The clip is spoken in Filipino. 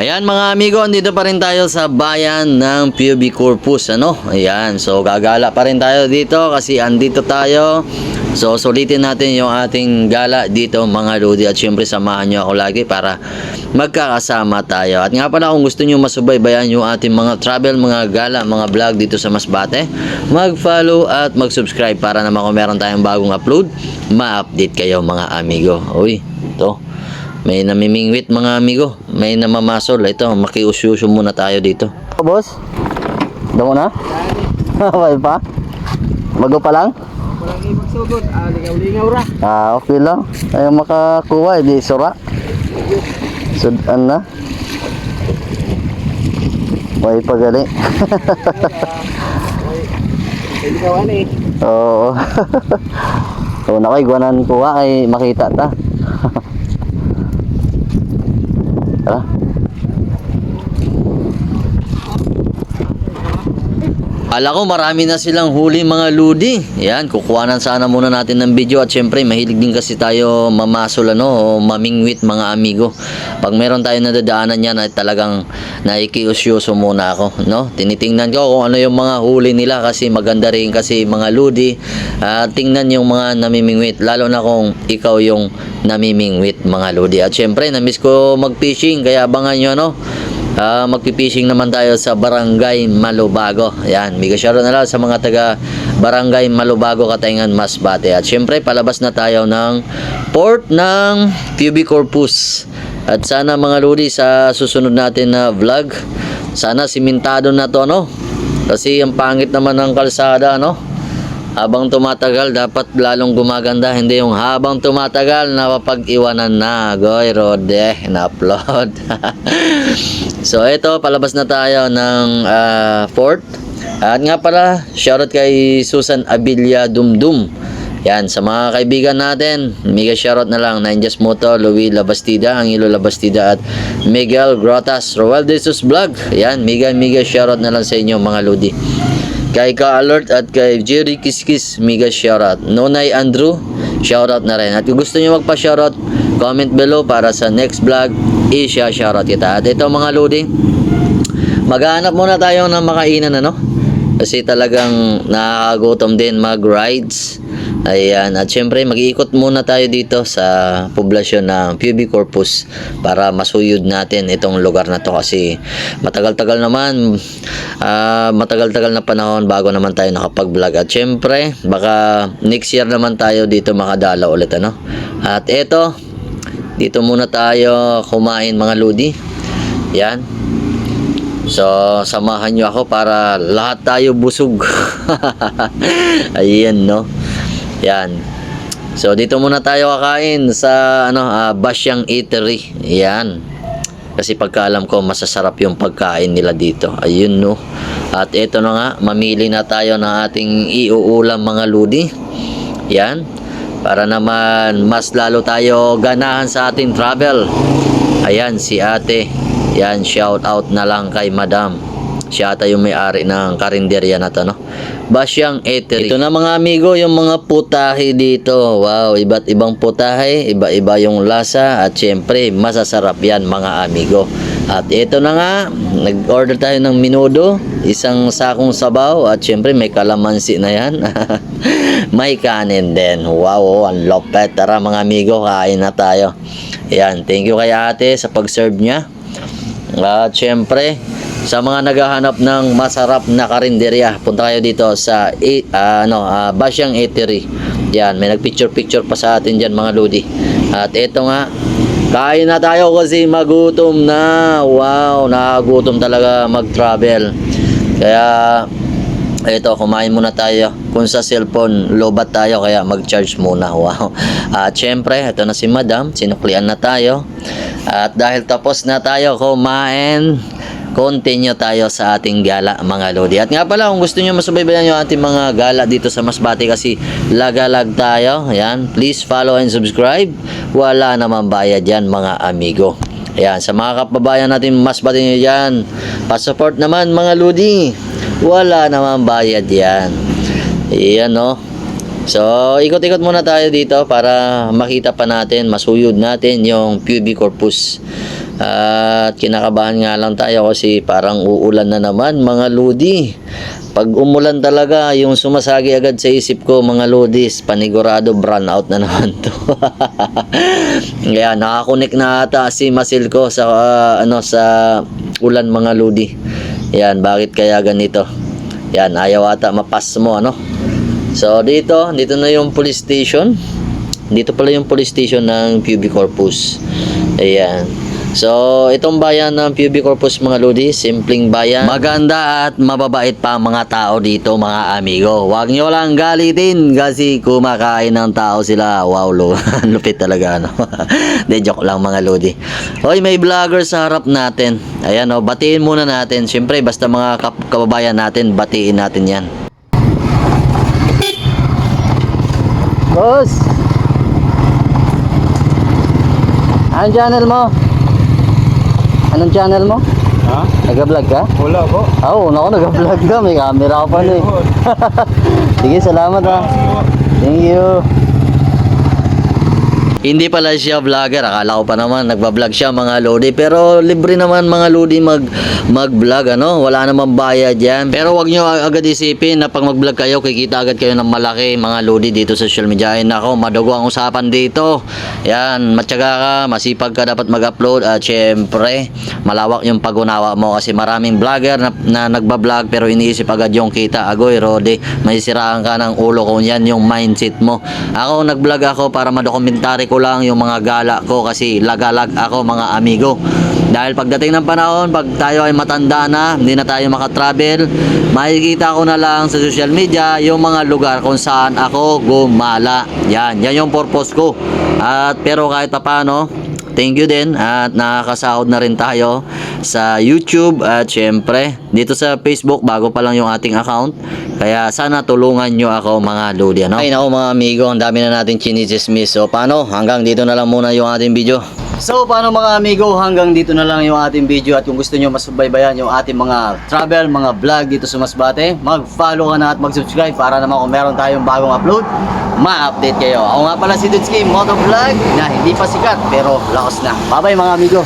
Ayan mga amigo, andito pa rin tayo sa bayan ng PUB Corpus, ano? Ayan, so gagala pa rin tayo dito kasi andito tayo. So sulitin natin yung ating gala dito mga lodi at syempre samahan nyo ako lagi para magkakasama tayo. At nga pala kung gusto nyo masubaybayan yung ating mga travel, mga gala, mga vlog dito sa Masbate, mag-follow at mag-subscribe para naman kung meron tayong bagong upload, ma-update kayo mga amigo. Uy, ito. May namimingwit mga amigo. May namamasol. Ito, makiusyusyo muna tayo dito. boss? Damo na? May pa? Bago pa lang? Walang ibang sugod, ah, lingaw-lingaw ra. Ah, okay lang. Ay makakuha, di sura. Sudan na. May pagaling. Ay, lingawan eh. Oo. so, na ko'y guwanan kuha kay makita ta. Tara. Ala ko marami na silang huli mga ludi. Yan, kukuhanan sana muna natin ng video at syempre mahilig din kasi tayo mamasol ano, o mamingwit mga amigo. Pag meron tayo nadadaanan yan ay talagang naikiusyoso muna ako, no? Tinitingnan ko kung ano yung mga huli nila kasi maganda rin kasi mga ludi. Ah, tingnan yung mga namimingwit lalo na kung ikaw yung namimingwit mga ludi. At syempre, na-miss ko mag-fishing kaya abangan nyo no. Ah, magpipishing naman tayo sa Barangay Malubago. Yan, mega shoutout na lang sa mga taga Barangay Malubago, Katayngan, Masbate. At syempre, palabas na tayo ng port ng PUB Corpus. At sana mga lodi sa susunod natin na vlog, sana simentado na to, no? Kasi ang pangit naman ng kalsada, no? Habang tumatagal, dapat lalong gumaganda. Hindi yung habang tumatagal, napapag-iwanan na. Goy, Rode, na-upload. so, ito, palabas na tayo ng ah, fort. At nga pala, shoutout kay Susan Abilia Dumdum. Yan, sa mga kaibigan natin, mega shoutout na lang. Ninjas Moto, Louis Labastida, Angelo Labastida at Miguel Grotas, Roel Jesus Vlog. Yan, mega mega shoutout na lang sa inyo mga lodi. Kay Ka Alert at kay Jerry Kiskis, mega shoutout. Nonay Andrew, shoutout na rin. At kung gusto niyo magpa-shoutout, comment below para sa next vlog, i-shoutout kita. At ito mga lodi, maghanap muna tayo ng makainan ano. Kasi talagang nakakagutom din mag-rides. Ayan, at syempre mag-iikot muna tayo dito sa poblasyon ng PUB Corpus para masuyod natin itong lugar na to kasi matagal-tagal naman ah, matagal-tagal na panahon bago naman tayo nakapag-vlog at syempre baka next year naman tayo dito makadala ulit ano. At eto, dito muna tayo kumain mga ludi. Yan. So, samahan nyo ako para lahat tayo busog. Ayan, no? Yan. So, dito muna tayo kakain sa, ano, ah, Basyang Eatery. Yan. Kasi pagkaalam ko, masasarap yung pagkain nila dito. Ayun, no? At ito na nga, mamili na tayo ng ating iuulam mga ludi. Yan. Para naman mas lalo tayo ganahan sa ating travel. Ayan, si ate. Yan, shout out na lang kay madam. Siya ata yung may-ari ng karinderya na to, no? Basyang Eatery. Ito na mga amigo, yung mga putahe dito. Wow, iba't ibang putahe, iba-iba yung lasa at syempre, masasarap yan mga amigo. At ito na nga, nag-order tayo ng minudo, isang sakong sabaw at syempre may kalamansi na yan. may kanin din. Wow, oh, ang lopet. Tara mga amigo, kain na tayo. Yan, thank you kay ate sa pag-serve niya. At syempre, sa mga naghahanap ng masarap na karinderya, punta kayo dito sa ah, ano, ah, Basyang Eatery. Yan, may nagpicture-picture pa sa atin diyan mga lodi. At ito nga, kain na tayo kasi magutom na. Wow, nakagutom talaga mag-travel. Kaya ito, kumain muna tayo. Kung sa cellphone, lobat tayo, kaya mag-charge muna. Wow. At syempre, ito na si madam. Sinuklian na tayo. At dahil tapos na tayo kumain, continue tayo sa ating gala mga lodi. At nga pala, kung gusto nyo masubaybayan yung ating mga gala dito sa Masbate kasi lagalag tayo. Ayan, please follow and subscribe. Wala naman bayad yan mga amigo. Ayan, sa mga kababayan natin Masbate nyo dyan, pasupport naman mga lodi. Wala naman bayad yan. Ayan no. So, ikot-ikot muna tayo dito para makita pa natin, masuyod natin yung pubic corpus. At kinakabahan nga lang tayo kasi parang uulan na naman mga lodi. Pag umulan talaga, yung sumasagi agad sa isip ko mga lodis, panigurado brown out na naman to. Kaya nakakunik na ata si Masil ko sa ah, ano sa ulan mga lodi. Yan, bakit kaya ganito? Yan, ayaw ata mapas mo ano. So dito, dito na yung police station. Dito pala yung police station ng Pubic Corpus. Ayan. So, itong bayan ng Pubic Corpus mga lodi, simpleng bayan. Maganda at mababait pa mga tao dito mga amigo. Huwag nyo lang galitin kasi kumakain ng tao sila. Wow, lo. lupit talaga ano. De joke lang mga lodi. Hoy, may vlogger sa harap natin. Ayan oh, batiin muna natin. Siyempre, basta mga kababayan natin, batiin natin yan. Boss! Anong channel mo? Anong channel mo? Ha? Nag-vlog ka? Wala po. Ah, Oo, oh, nag-vlog ka. May camera ka pa eh. Sige, salamat ha. Thank you. Hindi pala siya vlogger. Akala ko pa naman nagba-vlog siya mga lodi. Pero libre naman mga lodi mag mag-vlog ano. Wala namang bayad yan. Pero wag nyo agad isipin na pag mag-vlog kayo, kikita agad kayo ng malaki mga lodi dito sa social media. Ay nako, madugo ang usapan dito. Yan, matyaga ka, masipag ka dapat mag-upload. At syempre, malawak yung pag-unawa mo kasi maraming vlogger na, na nagba-vlog pero iniisip agad yung kita. Agoy, Rodi, may siraan ka ng ulo kung yan yung mindset mo. Ako, nag-vlog ako para madokumentary ko lang yung mga gala ko kasi lagalag ako mga amigo. Dahil pagdating ng panahon, pag tayo ay matanda na, hindi na tayo makatravel, makikita ko na lang sa social media yung mga lugar kung saan ako gumala. Yan, yan yung purpose ko. At pero kahit papano, thank you din. At nakakasahod na rin tayo sa YouTube at syempre dito sa Facebook bago pa lang yung ating account. Kaya sana tulungan nyo ako mga lodi ano? Ay nako mga amigo ang dami na natin chinichismis so paano? Hanggang dito na lang muna yung ating video So paano mga amigo hanggang dito na lang yung ating video at kung gusto nyo masubaybayan yung ating mga travel, mga vlog dito sa Masbate mag-follow ka na at mag-subscribe para naman kung meron tayong bagong upload ma-update kayo. Ako nga pala si Dudski Motovlog na hindi pa sikat pero lakas na. Bye bye mga amigo.